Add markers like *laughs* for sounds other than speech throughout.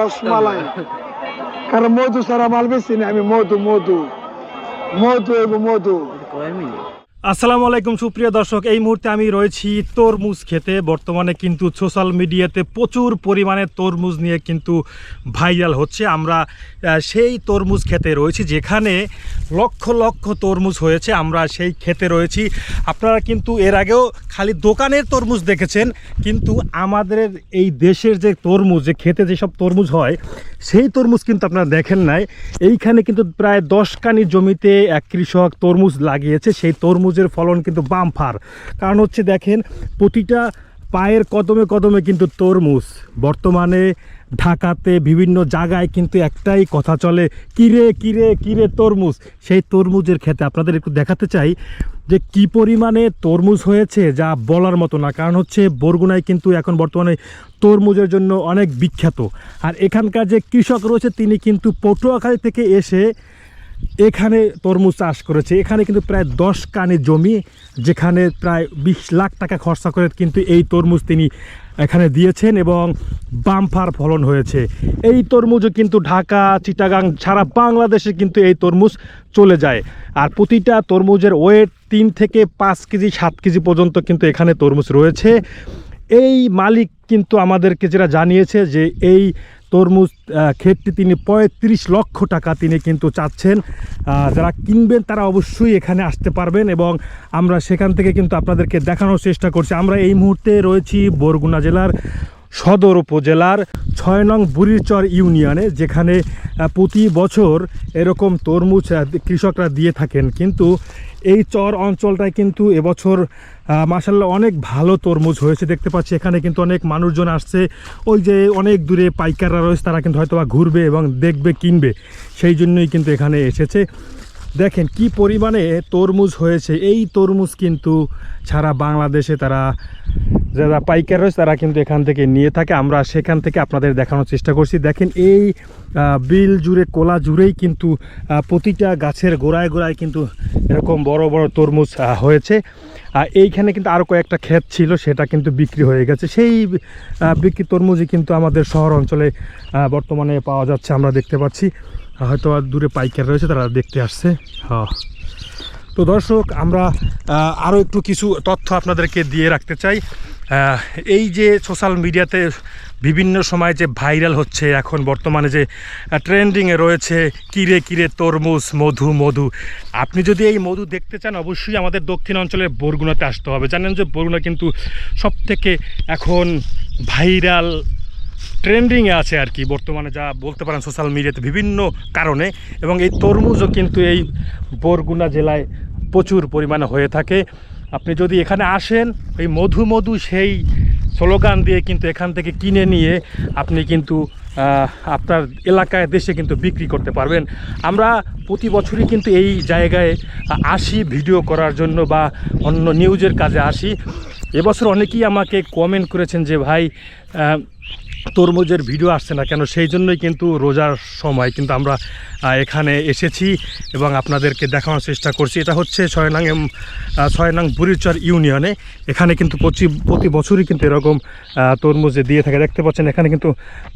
রসমালাই। কারণ মধু সারা মাল বেশি না আমি মধু মধু। মধু এবং মধু। আসসালামু আলাইকুম, সুপ্রিয় দর্শক। এই মুহূর্তে আমি রয়েছি তরমুজ খেতে। বর্তমানে কিন্তু সোশ্যাল মিডিয়াতে প্রচুর পরিমাণে তরমুজ নিয়ে কিন্তু ভাইরাল হচ্ছে। আমরা সেই তরমুজ খেতে রয়েছি, যেখানে লক্ষ লক্ষ তরমুজ হয়েছে। আমরা সেই খেতে রয়েছি। আপনারা কিন্তু এর আগেও খালি দোকানের তরমুজ দেখেছেন, কিন্তু আমাদের এই দেশের যে তরমুজ, যে খেতে যেসব তরমুজ হয়, সেই তরমুজ কিন্তু আপনারা দেখেন নাই। এইখানে কিন্তু প্রায় দশ কানি জমিতে এক কৃষক তরমুজ লাগিয়েছে। সেই তরমুজের ফলন কিন্তু বামফার কারণ হচ্ছে দেখেন, প্রতিটা পায়ের কদমে কদমে কিন্তু তরমুজ। বর্তমানে ঢাকাতে বিভিন্ন জায়গায় কিন্তু একটাই কথা চলে, কিরে কিরে কিরে তরমুজ? সেই তরমুজের খেতে আপনাদের একটু দেখাতে চাই যে কি পরিমাণে তরমুজ হয়েছে যা বলার মতো না। কারণ হচ্ছে বরগুনায় কিন্তু এখন বর্তমানে তরমুজের জন্য অনেক বিখ্যাত। আর এখানকার যে কৃষক রয়েছে, তিনি কিন্তু পটুয়াখালী থেকে এসে এখানে তরমুজ চাষ করেছে। এখানে কিন্তু প্রায় দশ কানে জমি, যেখানে প্রায় বিশ লাখ টাকা খরচা করে কিন্তু এই তরমুজ তিনি এখানে দিয়েছেন এবং বামফার ফলন হয়েছে। এই তরমুজও কিন্তু ঢাকা, চিটাগাং সারা বাংলাদেশে কিন্তু এই তরমুজ চলে যায়। আর প্রতিটা তরমুজের ওয়েট তিন থেকে পাঁচ কেজি, সাত কেজি পর্যন্ত কিন্তু এখানে তরমুজ রয়েছে। এই মালিক কিন্তু আমাদেরকে যেটা জানিয়েছে যে এই তরমুজ ক্ষেতটি তিনি পঁয়ত্রিশ লক্ষ টাকা তিনি কিন্তু চাচ্ছেন। যারা কিনবেন তারা অবশ্যই এখানে আসতে পারবেন এবং আমরা সেখান থেকে কিন্তু আপনাদেরকে দেখানোর চেষ্টা করছি। আমরা এই মুহূর্তে রয়েছি বরগুনা জেলার সদর উপজেলার ছয় নং বুড়িরচর ইউনিয়নে, যেখানে প্রতি বছর এরকম তরমুজ কৃষকরা দিয়ে থাকেন। কিন্তু এই চর অঞ্চলটায় কিন্তু এবছর মাসাল্লাহ অনেক ভালো তরমুজ হয়েছে। দেখতে পাচ্ছি এখানে কিন্তু অনেক মানুষজন আসছে। ওই যে অনেক দূরে পাইকাররা রয়েছে, তারা কিন্তু হয়তো ঘুরবে এবং দেখবে, কিনবে। সেই জন্যই কিন্তু এখানে এসেছে। দেখেন কি পরিমাণে তরমুজ হয়েছে। এই তরমুজ কিন্তু সারা বাংলাদেশে তারা যারা পাইকার রয়েছে, তারা কিন্তু এখান থেকে নিয়ে থাকে। আমরা সেখান থেকে আপনাদের দেখানোর চেষ্টা করছি। দেখেন এই বিল জুড়ে, কোলা জুড়েই কিন্তু প্রতিটা গাছের গোড়ায় গোড়ায় কিন্তু এরকম বড় বড় তরমুজ হয়েছে। আর এইখানে কিন্তু আরও কয়েকটা ক্ষেত ছিল, সেটা কিন্তু বিক্রি হয়ে গেছে। সেই বিক্রি তরমুজই কিন্তু আমাদের শহর অঞ্চলে বর্তমানে পাওয়া যাচ্ছে, আমরা দেখতে পাচ্ছি। হয়তো আর দূরে পাইকার রয়েছে, তারা দেখতে আসছে। হ্যাঁ। তো দর্শক, আমরা আরও একটু কিছু তথ্য আপনাদেরকে দিয়ে রাখতে চাই। এই যে সোশ্যাল মিডিয়াতে বিভিন্ন সময় যে ভাইরাল হচ্ছে, এখন বর্তমানে যে ট্রেন্ডিংয়ে রয়েছে, কিরে কিরে তরমুজ, মধু মধু। আপনি যদি এই মধু দেখতে চান, অবশ্যই আমাদের দক্ষিণ অঞ্চলের বরগুনাতে আসতে হবে। জানেন যে বরগুনা কিন্তু সব থেকে এখন ভাইরাল ট্রেন্ডিংয়ে আছে আর কি, বর্তমানে যা বলতে পারেন সোশ্যাল মিডিয়াতে বিভিন্ন কারণে। এবং এই তরমুজও কিন্তু এই বরগুনা জেলায় প্রচুর পরিমাণে হয়ে থাকে। আপনি যদি এখানে আসেন, এই মধু মধু সেই স্লোগান দিয়ে কিন্তু এখান থেকে কিনে নিয়ে আপনি কিন্তু আপনার এলাকায়, দেশে কিন্তু বিক্রি করতে পারবেন। আমরা প্রতি বছরই কিন্তু এই জায়গায় আসি ভিডিও করার জন্য বা অন্য নিউজের কাজে আসি। এবছর অনেকেই আমাকে কমেন্ট করেছেন যে, ভাই তরমুজের ভিডিও আসছে না কেন? সেই জন্যই কিন্তু রোজার সময় কিন্তু আমরা এখানে এসেছি এবং আপনাদেরকে দেখানোর চেষ্টা করছি। এটা হচ্ছে ছয় নং ছয় বুড়িচর ইউনিয়নে। এখানে কিন্তু প্রতি প্রতি বছরই কিন্তু এরকম তরমুজ দিয়ে থাকে। দেখতে পাচ্ছেন, এখানে কিন্তু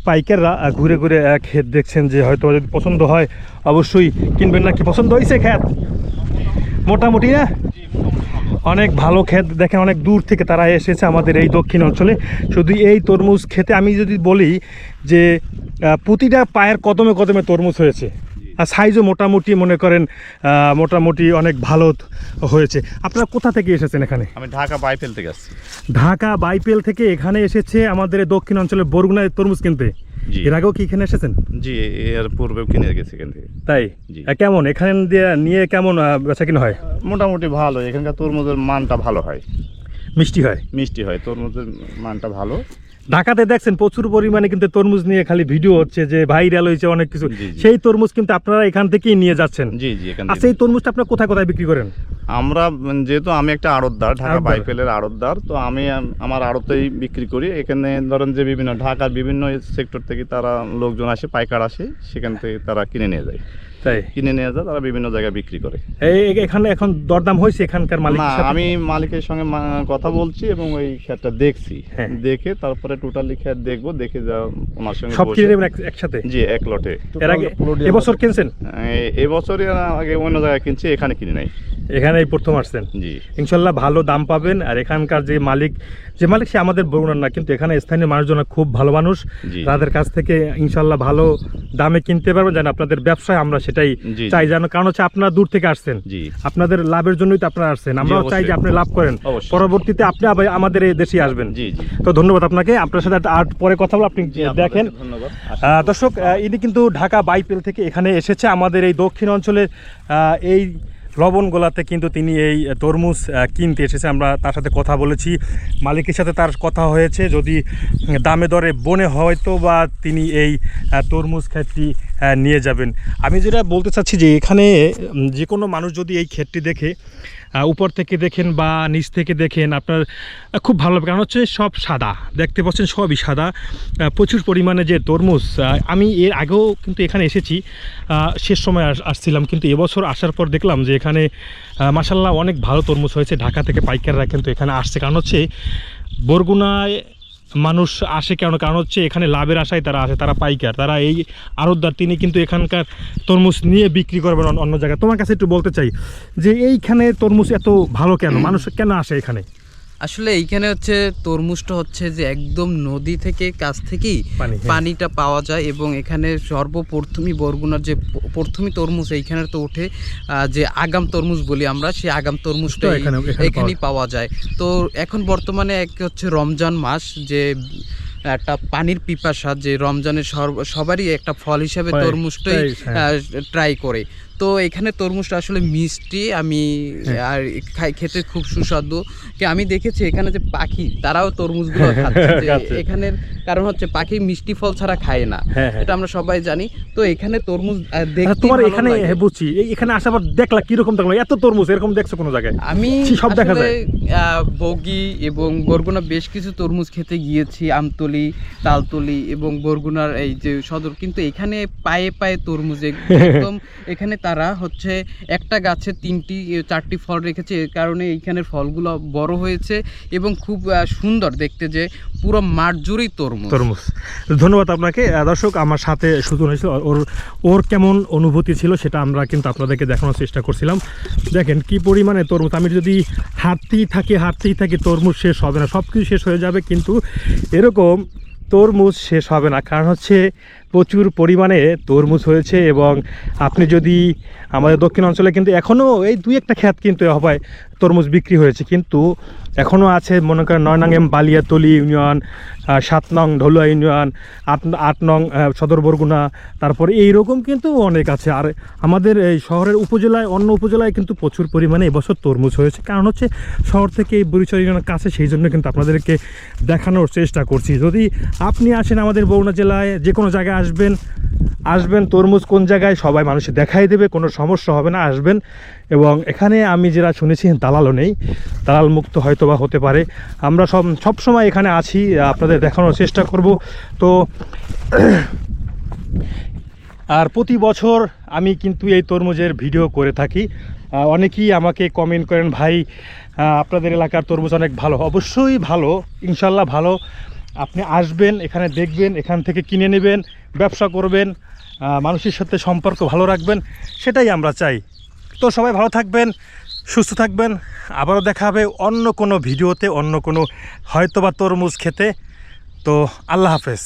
পাইকাররা ঘুরে ঘুরে ক্ষেত দেখছেন যে হয়তো যদি পছন্দ হয়, অবশ্যই কিনবেন না কি পছন্দ হয়েছে ক্ষেত মোটামুটি না? অনেক ভালো ক্ষেত দেখেন অনেক দূর থেকে তারা এসেছে আমাদের এই দক্ষিণ অঞ্চলে। শুধু এই তরমুজ খেতে আমি যদি বলি যে প্রতিটা পায়ের কদমে কদমে তরমুজ হয়েছে। আর সাইজও মোটামুটি মনে করেন মোটামুটি অনেক ভালো হয়েছে। আপনারা কোথা থেকে এসেছেন এখানে? আমি ঢাকা বাইফেল থেকে আসছি। ঢাকা বাইপেল থেকে এখানে এসেছে আমাদের দক্ষিণ অঞ্চলের বরগুনায় তরমুজ কিনতে। জি। এর আগেও কি এখানে এসেছেন? জি এর পূর্বেও কিনে গেছি এখান থেকে। তাই? জি। কেমন? এখানে দিয়ে নিয়ে কেমন বেচা কিনা হয়? মোটামুটি ভালো। এখানকার তরমুজের মানটা ভালো হয়। মিষ্টি হয়? মিষ্টি হয়। তরমুজের মানটা ভালো। ঢাকাতে দেখছেন প্রচুর পরিমাণে কিন্তু তরমুজ নিয়ে খালি ভিডিও হচ্ছে যে ভাইরাল হয়েছে অনেক কিছু। সেই তরমুজ কিন্তু আপনারা এখান থেকেই নিয়ে যাচ্ছেন। জি জি সেই তরমুজটা আপনারা কোথায় কোথায় বিক্রি করেন? আমরা যেহেতু আমি একটা আড়তদার ঢাকা। বাইফেলের আড়তদার তো আমি আমার আড়তেই বিক্রি করি। এখানে ধরেন যে বিভিন্ন ঢাকার বিভিন্ন সেক্টর থেকে তারা লোকজন আসে পাইকার আসে সেখান থেকে তারা কিনে নিয়ে যায়। তাই? কিনে নিয়ে যায় তারা বিভিন্ন জায়গায় বিক্রি করে। এই এখানে এখন দরদাম হয়েছে এখানকার না আমি মালিকের সঙ্গে মা- কথা বলছি এবং ওই ক্ষেতটা দেখছি। হ্যাঁ। দেখে তারপরে টোটালি ক্ষেত দেখব দেখে যা ওনার সঙ্গে সব কিনে নেবেন একসাথে? জি এক লটে। এর আগে এবছর কিনছেন? এবছরই আগে অন্য জায়গায় কিনছি এখানে কিনে নাই। এখানে এই প্রথম আসছেন। জি। ইনশাল্লাহ ভালো দাম পাবেন আর এখানকার যে মালিক যে মালিক সে আমাদের বগুড়ার না কিন্তু এখানে স্থানীয় মানুষজন খুব ভালো মানুষ। তাদের কাছ থেকে ইনশাল্লাহ ভালো দামে কিনতে পারবেন। যেন আপনাদের ব্যবসায় আমরা সেটাই চাই। যেন কারণ হচ্ছে আপনারা দূর থেকে আসছেন। আপনাদের লাভের জন্যই তো আপনারা আসছেন। আমরাও চাই যে আপনি লাভ করেন। পরবর্তীতে আপনি আবার আমাদের এই দেশে আসবেন। তো ধন্যবাদ আপনাকে। আপনার সাথে আর পরে কথা বলে আপনি দেখেন। আহ, দর্শক ইনি কিন্তু ঢাকা বাইপেল থেকে এখানে এসেছে। আমাদের এই দক্ষিণ অঞ্চলের আহ, এই লবণগোলাতে কিন্তু তিনি এই তরমুজ কিনতে এসেছে। আমরা তার সাথে কথা বলেছি। মালিকের সাথে তার কথা হয়েছে। যদি দামে দরে বনে হয়তো বা তিনি এই তরমুজ ক্ষেতটি নিয়ে যাবেন। আমি যেটা বলতে চাচ্ছি যে, এখানে যে কোনো মানুষ যদি এই ক্ষেতটি দেখে উপর থেকে দেখেন বা নিচ থেকে দেখেন আপনার খুব ভালো লাগবে কারণ হচ্ছে সব সাদা। দেখতে পাচ্ছেন সবই সাদা। প্রচুর পরিমাণে যে তরমুজ আমি এর আগেও কিন্তু এখানে এসেছি। শেষ সময় আস- আসছিলাম, কিন্তু এবছর আসার পর দেখলাম যে এখানে মাসাল্লাহ অনেক ভালো তরমুজ হয়েছে। ঢাকা থেকে পাইকাররা কিন্তু এখানে আসছে। কারণ হচ্ছে বরগুনায় মানুষ আসে কেন? কারণ হচ্ছে এখানে লাভের আশায় তারা আসে, তারা পাইকার। তারা এই আড়তদার তিনি কিন্তু এখানকার তরমুজ নিয়ে বিক্রি করবেন অন্য- জায়গায়। তোমার কাছে একটু বলতে চাই যে এইখানে তরমুজ এত ভালো কেন? মানুষ কেন আসে এখানে? আসলে এইখানে হচ্ছে তরমুজটা হচ্ছে যে একদম নদী থেকে কাছ থেকেই হ্যাঁ। পানিটা পাওয়া যায় এবং এখানে সর্বপ্রথমই বরগুনার যে প্রথমই তরমুজ এইখানে তো ওঠে যে আগাম তরমুজ বলি আমরা সেই আগাম তরমুজটা এখানেই পাওয়া যায় তো এখন বর্তমানে এক হচ্ছে রমজান মাস যে একটা পানির পিপাসা যে রমজানের সবারই একটা ফল হিসাবে তরমুজটাই হ্যাঁ। ট্রাই করে তো এখানে তরমুজটা আসলে মিষ্টি আমি হ্যাঁ। আর খাই- খেতে খুব সুস্বাদু। কি আমি দেখেছি এখানে যে পাখি তারাও তরমুজগুলো খাচ্ছে। এখানের কারণ হচ্ছে পাখি মিষ্টি ফল ছাড়া খায় না। হ্যাঁ, হ্যাঁ। এটা আমরা সবাই জানি। তো এখানে তরমুজ আহ, আচ্ছা, তোমার এখানে হ্যাঁ, বুঝছি। এখানে আসার পর দেখলা কীরকম দেখল? এত তরমুজ এরকম দেখছ কোনো জায়গায়? আমি সব দেখা যায়। আহ, বগি এবং বরগুনা বেশ কিছু তরমুজ খেতে গিয়েছি। আমতলি তালতলি এবং বরগুনার এই যে সদর। কিন্তু এখানে পায়ে পায়ে তরমুজ *laughs* একদম এখানে তারা হচ্ছে একটা গাছে তিনটি চারটি ফল রেখেছে এর কারণে এইখানের ফলগুলো বড় হয়েছে এবং খুব সুন্দর দেখতে যে পুরো মাঠ জুড়েই তরমুজ। তরমুজ। ধন্যবাদ আপনাকে। দর্শক, আমার সাথে সুজন হয়েছিল ওর ওর কেমন অনুভূতি ছিল সেটা আমরা কিন্তু আপনাদেরকে দেখানোর চেষ্টা করছিলাম। দেখেন কি পরিমাণে তরমুজ। আমি যদি হাঁটতেই থাকি হাঁটতেই থাকি তরমুজ শেষ হবে না। সব কিছু শেষ হয়ে যাবে, কিন্তু এরকম তরমুজ শেষ হবে না। কারণ হচ্ছে প্রচুর পরিমাণে তরমুজ হয়েছে এবং আপনি যদি আমাদের দক্ষিণ অঞ্চলে কিন্তু এখনও এই দুই একটা খ্যাত কিন্তু হবে তরমুজ বিক্রি হয়েছে। কিন্তু এখনও আছে মনে করেন নয় এম বালিয়াতলি ইউনিয়ন সাত নং ঢলুয়া ইউনিয়ন, আট আট নং সদর বরগুনা, তারপরে এইরকম কিন্তু অনেক আছে। আর আমাদের এই শহরের উপজেলায়, অন্য উপজেলায় কিন্তু প্রচুর পরিমাণে এবছর তরমুজ হয়েছে। কারণ হচ্ছে শহর থেকে এই বরিশাল ইউনিয়নের কাছে, সেই জন্য কিন্তু আপনাদেরকে দেখানোর চেষ্টা করছি। যদি আপনি আসেন আমাদের বরগুনা জেলায় যে কোনো জায়গায় আসবেন আসবেন তরমুজ কোন জায়গায়, সবাই মানুষে দেখাই দেবে, কোনো সমস্যা হবে না, আসবেন। এবং এখানে আমি যেটা শুনেছি, দালালও নেই, দালাল মুক্ত হয়তো বা হতে পারে। আমরা সব সব সময় এখানে আছি, আপনাদের দেখানোর চেষ্টা করব। তো, আর প্রতি বছর আমি কিন্তু এই তরমুজের ভিডিও করে থাকি। অনেকেই আমাকে কমেন্ট করেন, ভাই আপনাদের এলাকার তরমুজ অনেক ভালো। অবশ্যই ভালো, ইনশাল্লাহ ভালো। আপনি আসবেন, এখানে দেখবেন, এখান থেকে কিনে নেবেন, ব্যবসা করবেন মানুষের সাথে সম্পর্ক ভালো রাখবেন, সেটাই আমরা চাই। তো সবাই ভালো থাকবেন, সুস্থ থাকবেন। আবারও দেখা হবে অন্য কোনো ভিডিওতে, অন্য কোনো হয়তোবা তরমুজ খেতে। তো আল্লাহ হাফেজ।